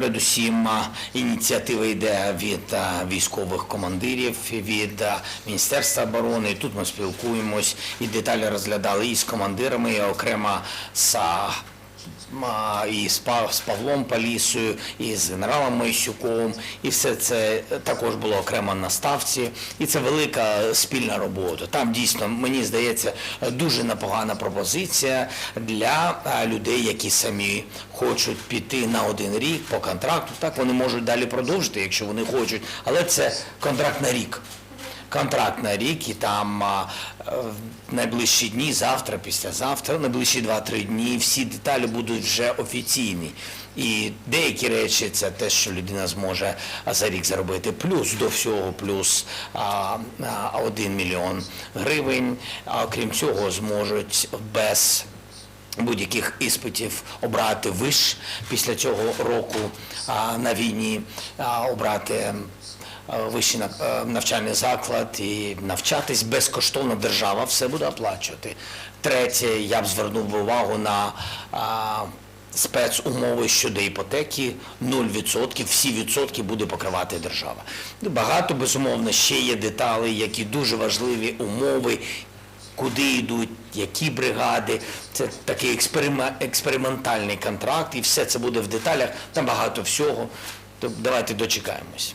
Передусім, ініціатива йде від військових командирів, від Міністерства оборони. Тут ми спілкуємось і деталі розглядали і з командирами, і окремо з і з Павлом Палісою, і з генералом Мойсюковим, і все це також було окремо на ставці. І це велика спільна робота. Там дійсно, мені здається, дуже непогана пропозиція для людей, які самі хочуть піти на один рік по контракту. Так вони можуть далі продовжити, якщо вони хочуть, але це контракт на рік контракт на рік, і там в найближчі дні, завтра, післязавтра, найближчі 2-3 дні, всі деталі будуть вже офіційні. І деякі речі це те, що людина зможе за рік заробити. Плюс до всього, плюс а, а, 1 мільйон гривень. А крім цього, зможуть без будь-яких іспитів обрати виш після цього року а, на війні, а, обрати вищий е, навчальний заклад і навчатись безкоштовно держава все буде оплачувати. Третє, я б звернув увагу на спецумови щодо іпотеки 0%, всі відсотки буде покривати держава. Багато, безумовно, ще є деталі, які дуже важливі умови, куди йдуть, які бригади. Це такий експериментальний контракт, і все це буде в деталях, там багато всього. Давайте дочекаємось.